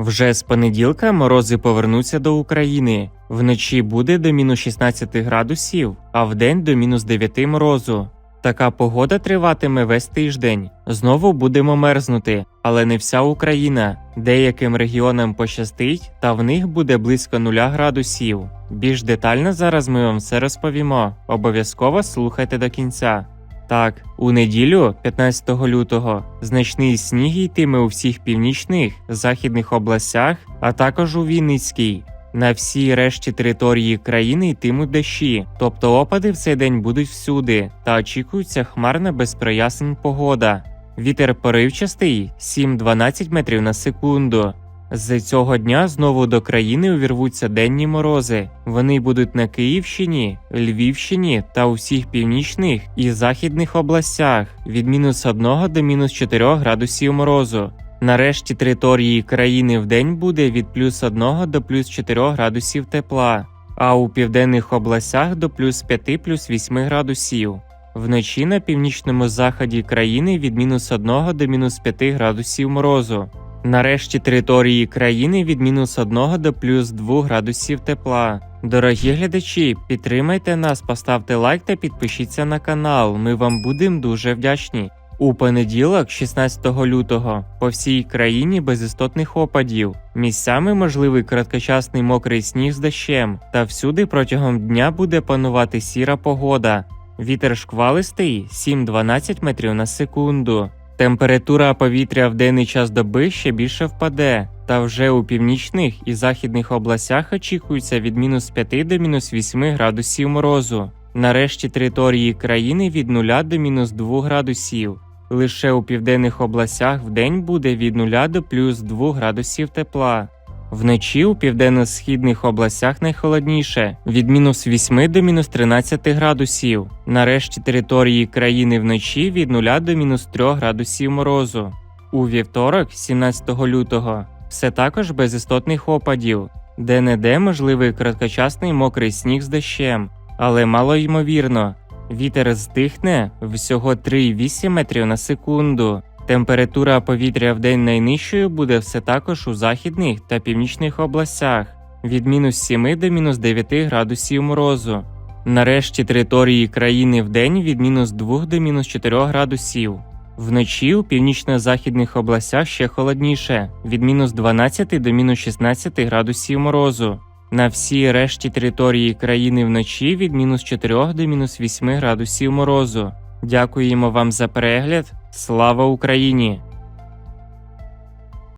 Вже з понеділка морози повернуться до України. Вночі буде до мінус 16 градусів, а вдень до мінус 9 морозу. Така погода триватиме весь тиждень. Знову будемо мерзнути, але не вся Україна. Деяким регіонам пощастить, та в них буде близько 0 градусів. Більш детально зараз ми вам все розповімо. Обов'язково слухайте до кінця. Так, у неділю, 15 лютого, значний сніг йтиме у всіх північних, західних областях, а також у Вінницькій. На всій решті території країни йтимуть дощі, тобто опади в цей день будуть всюди, та очікується хмарна без прояснень погода. Вітер поривчастий 7-12 метрів на секунду. З цього дня знову до країни увірвуться денні морози. Вони будуть на Київщині, Львівщині та у всіх північних і західних областях від мінус 1 до мінус 4 градусів морозу. Нарешті території країни в день буде від плюс 1 до плюс 4 градусів тепла, а у південних областях до плюс 5 плюс 8 градусів. Вночі на північному заході країни від мінус 1 до мінус 5 градусів морозу. Нарешті території країни від мінус 1 до плюс 2 градусів тепла. Дорогі глядачі, підтримайте нас, поставте лайк та підпишіться на канал. Ми вам будемо дуже вдячні. У понеділок, 16 лютого, по всій країні без істотних опадів. Місцями можливий короткочасний мокрий сніг з дощем, та всюди протягом дня буде панувати сіра погода. Вітер шквалистий 7-12 метрів на секунду. Температура повітря в денний час доби ще більше впаде, та вже у північних і західних областях очікується від мінус 5 до мінус 8 градусів морозу. Нарешті території країни від 0 до мінус 2 градусів. Лише у південних областях в день буде від 0 до плюс 2 градусів тепла. Вночі у південно-східних областях найхолодніше від мінус 8 до мінус 13 градусів. Нарешті території країни вночі від 0 до мінус 3 градусів морозу. У вівторок, 17 лютого, все також без істотних опадів, де не де можливий короткочасний мокрий сніг з дощем, але мало ймовірно. Вітер здихне всього 3,8 метрів на секунду. Температура повітря в день найнижчою буде все також у західних та північних областях від мінус 7 до мінус 9 градусів морозу. Нарешті території країни в день від мінус 2 до мінус 4 градусів. Вночі у північно-західних областях ще холодніше від мінус 12 до мінус 16 градусів морозу. На всій решті території країни вночі від мінус 4 до мінус 8 градусів морозу. Дякуємо вам за перегляд. Слава Україні!